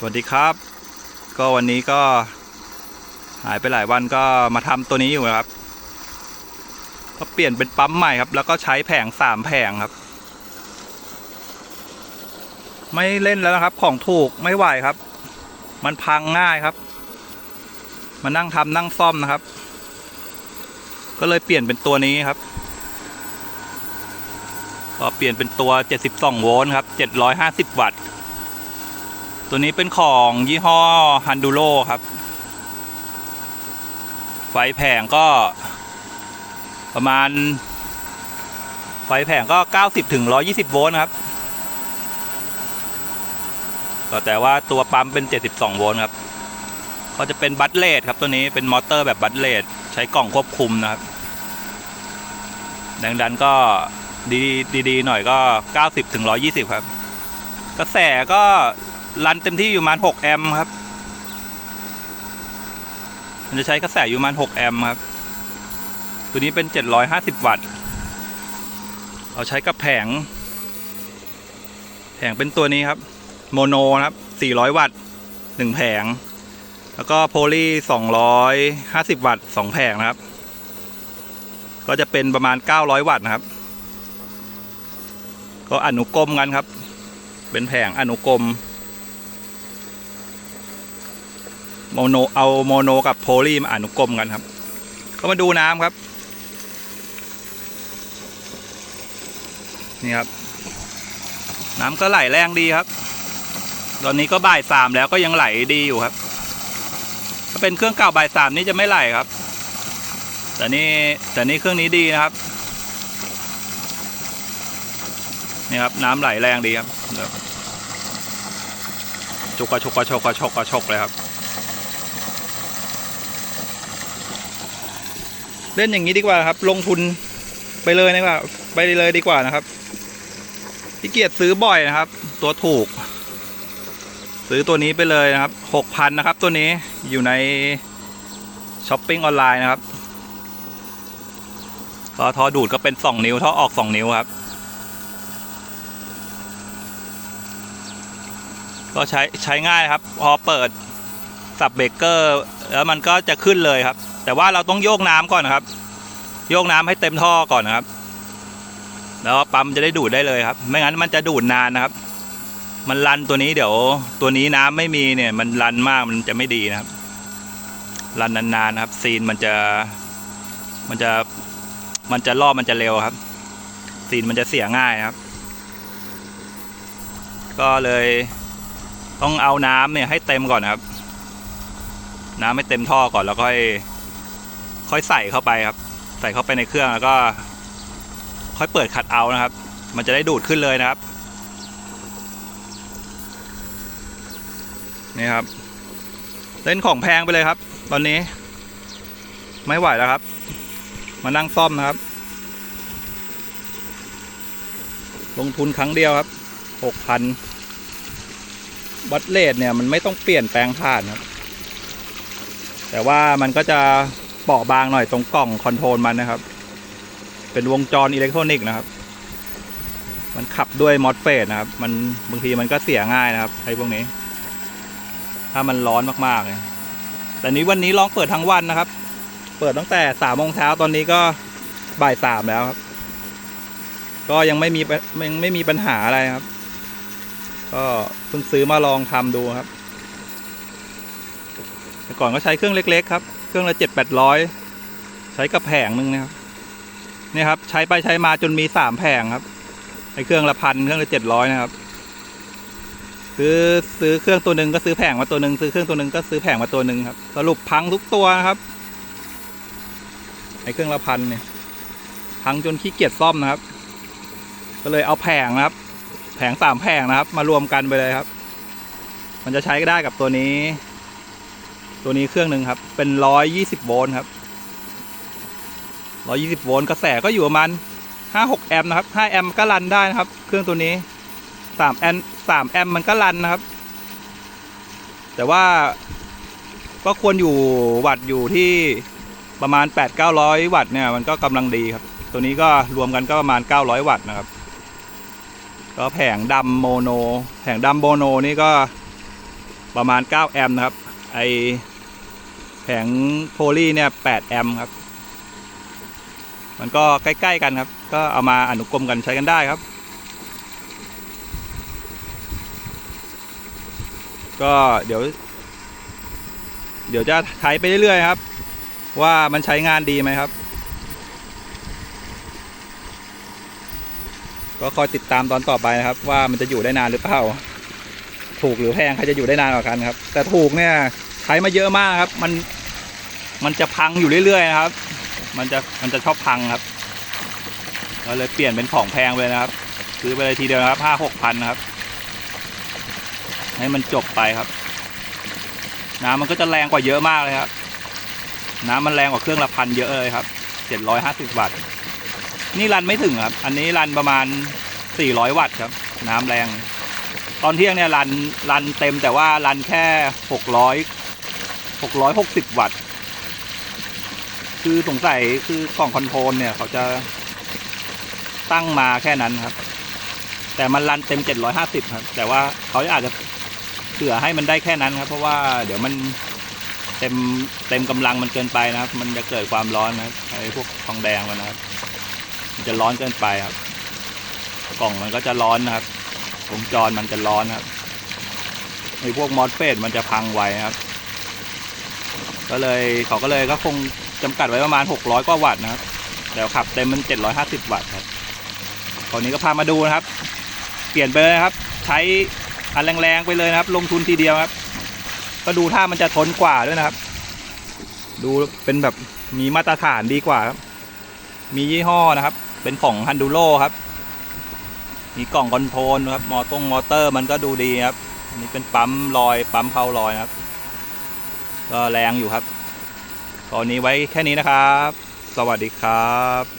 สวัสดีครับ ก็วันนี้ก็หายไปหลายวันก็มาทำตัวนี้อยู่นะครับ ก็เปลี่ยนเป็นปั๊มใหม่ครับ แล้วก็ใช้แผงสามแผงครับ ไม่เล่นแล้วนะครับ ของถูกไม่ไหวครับ มันพังง่ายครับ มานั่งทำนั่งซ่อมนะครับ ก็เลยเปลี่ยนเป็นตัวนี้ครับก็เปลี่ยนเป็นตัว 72 โวลต์ครับ 750 วัตต์ ตัวนี้เป็นของยี่ห้อ h ันดูโ o ครับ ไฟแผงก็ประมาณ ไฟแผงก็ 90ถึง120 โวลต์ครับก็แต่ว่าตัวปั๊มเป็น 72 โวลต์ครับ ก็จะเป็นบัตเลดครับตัวนี้เป็นมอเตอร์แบบบัตเลดใช้กล่องควบคุมนะครับแรงดันก็ดีดีหน่อยก็ 90ถึง120 ครับ กระแสก็ รันเต็มที่อยู่ประมาณ 6 แอมป์ครับ มันจะใช้กระแสอยู่ประมาณ 6 แอมป์ครับ ตัวนี้เป็น 750 วัตต์เราใช้กับแผง แผงเป็นตัวนี้ครับ โมโนนะครับ 400 วัตต์ 1 แผง แล้วก็โพลี250 วัตต์ 2 แผงนะครับ ก็จะเป็นประมาณ 900 วัตต์นะครับ ก็อนุกรมกันครับ เป็นแผงอนุกรม โมโนเอาโมโนกับโพลีมาอนุกรมกันครับ ก็มาดูน้ำครับ นี่ครับ น้ำก็ไหลแรงดีครับ ตอนนี้ก็บ่ายสามแล้วก็ยังไหลดีอยู่ครับ ถ้าเป็นเครื่องเก่าบ่ายสามนี่จะไม่ไหลครับ แต่นี่แต่นี่เครื่องนี้ดีนะครับนี่ครับน้ำไหลแรงดีครับ จุกกระชกกระชกกระชกกระชกเลยครับ เล่นอย่างนี้ดีกว่าครับ ลงทุนไปเลยดีกว่าไปเลยดีกว่านะครับพี่เกียรติซื้อบ่อยนะครับ ตัวถูก ซื้อตัวนี้ไปเลยนะครับหกพันนะครับ ตัวนี้อยู่ในช้อปปิ้งออนไลน์นะครับก็ท่อดูดก็เป็นสองนิ้วท่อออกสองนิ้วครับ ก็ใช้ใช้ง่ายครับ พอเปิดสับเบรกเกอร์ แล้วมันก็จะขึ้นเลยครับแต่ว่าเราต้องโยกน้ำก่อนนะครับ โยกน้ำให้เต็มท่อก่อนนะครับ แล้วปั๊มจะได้ดูดได้เลยครับ ไม่งั้นมันจะดูดนานนะครับ มันรันตัวนี้เดี๋ยว ตัวนี้น้ำไม่มีเนี่ย มันรันมากมันจะไม่ดีนะครับ รันนานๆนะครับ ซีนมันจะ มันจะมันจะรอบมันจะเร็วครับ ซีนมันจะเสียง่ายครับ ก็เลยต้องเอาน้ำเนี่ยให้เต็มก่อนนะครับ น้ำให้เต็มท่อก่อนแล้วค่อย ค่อยใส่เข้าไปครับ ใส่เข้าไปในเครื่องแล้วก็ ค่อยเปิดคัดเอานะครับ มันจะได้ดูดขึ้นเลยนะครับ นี่ครับ เล่นของแพงไปเลยครับ ตอนนี้ ไม่ไหวแล้วครับ มานั่งซ่อมนะครับ ลงทุนครั้งเดียวครับหกพันบัตเลดเนี่ยมันไม่ต้องเปลี่ยนแปลงผ่านครับ แต่ว่ามันก็จะ เปราะบางหน่อยตรงกล่องคอนโทรลมันนะครับ เป็นวงจรอิเล็กทรอนิกส์นะครับ มันขับด้วยมอสเฟสนะครับ มันบางทีมันก็เสียง่ายนะครับไอ้พวกนี้ ถ้ามันร้อนมากๆเลยแต่นี้วันนี้ลองเปิดทั้งวันนะครับ เปิดตั้งแต่สามโมงเช้าตอนนี้ก็บ่ายสามแล้วครับ ก็ยังไม่มียังไม่มีปัญหาอะไรครับ ก็เพิ่งซื้อมาลองทำดูครับแต่ก่อนก็ใช้เครื่องเล็ก ๆ ครับ เครื่องละเจ็ดแปดร้อยใช้กับแผงหนึ่งนะครับนี่ครับ ใช้ไปใช้มาจนมีสามแผงครับไอเครื่องละพันเครื่องละเจ็ดร้อยนะครับ ซื้อซื้อเครื่องตัวหนึ่งก็ซื้อแผงมาตัวหนึ่งซื้อเครื่องตัวหนึ่งก็ซื้อแผงมาตัวหนึ่งครับ สรุปพังทุกตัวนะครับไอเครื่องละพันเนี่ยพังจนขี้เกียจซ่อมนะครับ ก็เลยเอาแผงนะครับ แผงสามแผงนะครับ มารวมกันไปเลยครับ มันจะใช้ก็ได้กับตัวนี้ ตัวนี้เครื่องหนึ่งครับ เป็นร้อยยี่สิบโวลต์ครับร้อยี่สิบโวลต์กระแสก็อยู่ประมาณห้าหกแอมป์นะครับห้าแอมป์ก็รันได้นะครับ เครื่องตัวนี้สามแอมป์สามแอมป์มันก็รันนะครับ แต่ว่าก็ควรอยู่วัตต์อยู่ที่ประมาณแปดเก้าร้อยวัตต์เนี่ยมันก็กำลังดีครับ ตัวนี้ก็รวมกันก็ประมาณเก้าร้อยวัตต์นะครับ ก็แผงดำโมโน แผงดำโมโนนี่ก็ประมาณ 9 แอมป์นะครับ ไอแผงโพลีเนี่ย8แอมป์ครับ มันก็ใกล้ ๆ กันครับ ก็เอามาอนุกรมกันใช้กันได้ครับ ก็เดี๋ยว เดี๋ยวจะใช้ไปเรื่อยๆครับ ว่ามันใช้งานดีไหมครับ ก็คอยติดตามตอนต่อไปนะครับ ว่ามันจะอยู่ได้นานหรือเปล่า ถูกหรือแพงใครจะอยู่ได้นานกว่ากันครับ แต่ถูกเนี่ยใช้มาเยอะมากครับ มันมันจะพังอยู่เรื่อยๆนะครับ มันจะมันจะชอบพังครับเราเลยเปลี่ยนเป็นของแพงไปเลยนะครับซื้อไปเลยทีเดียวนะครับห้าหกพันนะครับ ให้มันจบไปครับ น้ำมันก็จะแรงกว่าเยอะมากเลยครับ น้ำมันแรงกว่าเครื่องละพันเยอะเลยครับเจ็ดร้อยห้าสิบบาทนี่รันไม่ถึงครับ อันนี้รันประมาณสี่ร้อยวัตต์ครับ น้ำแรง ตอนเที่ยงเนี่ยรันรันเต็มแต่ว่ารันแค่หกร้อยหกร้อยหกสิบวัตต์ คือสงสัยคือกล่องคอนโทรลเนี่ย เขาจะตั้งมาแค่นั้นครับ แต่มันรันเต็มเจ็ดร้อยห้าสิบครับ แต่ว่าเขาอาจจะเผื่อให้มันได้แค่นั้นครับ เพราะว่าเดี๋ยวมันเต็มเต็มกำลังมันเกินไปนะครับ มันจะเกิดความร้อนนะครับไอ้พวกทองแดงมันนะครับ มันจะร้อนเกินไปครับ กล่องมันก็จะร้อนนะครับ วงจรมันจะร้อนครับไอ้พวกมอสเฟสมันจะพังไวครับ ก็เลยเขาก็เลยก็คงจำกัดไว้ประมาณ 600 กว่าวัตต์นะครับแต่ขับเต็มมัน 750 วัตต์ครับตอนนี้ก็พามาดูนะครับ เปลี่ยนไปเลยนะครับ ใช้อันแรงๆไปเลยนะครับ ลงทุนทีเดียวครับ ก็ดูถ้ามันจะทนกว่าด้วยนะครับ ดูเป็นแบบมีมาตรฐานดีกว่าครับ มียี่ห้อนะครับ เป็นของฮันดูโ o ครับ มีกล่องคอนโทรลครับมอตงมอเตอร์มันก็ดูดีครับอันนี้เป็นปั๊มลอยปั๊มเพาลอยครับ ก็แรงอยู่ครับ ตอนนี้ไว้แค่นี้นะครับ สวัสดีครับ